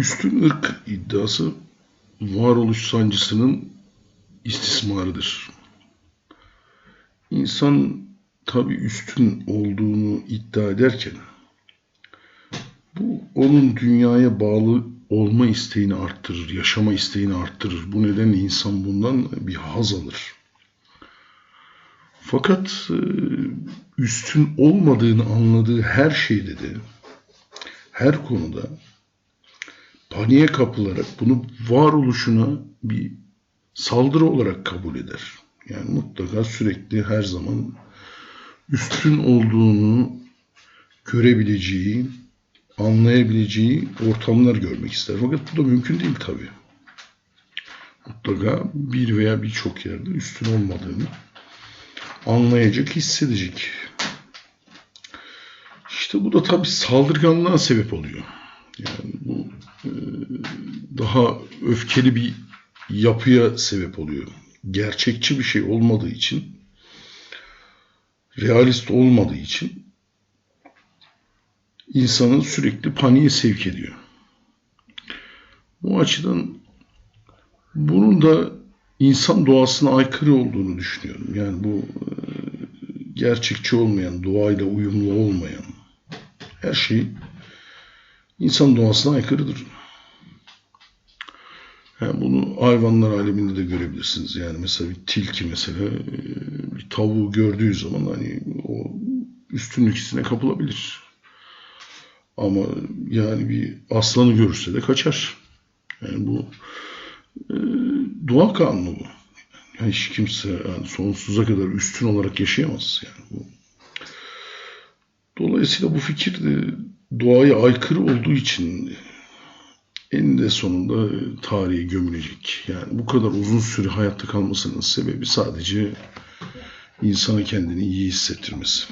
Üstün ırk iddiası varoluş sancısının istismarıdır. İnsan tabi üstün olduğunu iddia ederken bu onun dünyaya bağlı olma isteğini arttırır, yaşama isteğini arttırır. Bu nedenle insan bundan bir haz alır. Fakat e, üstün olmadığını anladığı her şeyde de, her konuda paniğe kapılarak bunu varoluşuna bir saldırı olarak kabul eder. Yani mutlaka sürekli her zaman üstün olduğunu görebileceği, anlayabileceği ortamlar görmek ister. Fakat bu da mümkün değil tabii. Mutlaka bir veya birçok yerde üstün olmadığını anlayacak, hissedecek. İşte bu da tabii saldırganlığa sebep oluyor. Yani daha öfkeli bir yapıya sebep oluyor. Gerçekçi bir şey olmadığı için, realist olmadığı için insanı sürekli paniğe sevk ediyor. Bu açıdan bunun da insan doğasına aykırı olduğunu düşünüyorum. Yani bu e, gerçekçi olmayan, doğayla uyumlu olmayan her şey insan doğasına aykırıdır. Yani bunu hayvanlar aleminde de görebilirsiniz. Yani mesela bir tilki mesela e, bir tavuğu gördüğü zaman hani o üstünlük hissine kapılabilir. Ama yani bir aslanı görürse de kaçar. Yani bu e, doğa kanunu bu. Yani hiç kimse yani sonsuza kadar üstün olarak yaşayamaz. Yani bu. Dolayısıyla bu fikir de doğaya aykırı olduğu için en de sonunda tarihe gömülecek. Yani bu kadar uzun süre hayatta kalmasının sebebi sadece insana kendini iyi hissettirmesi.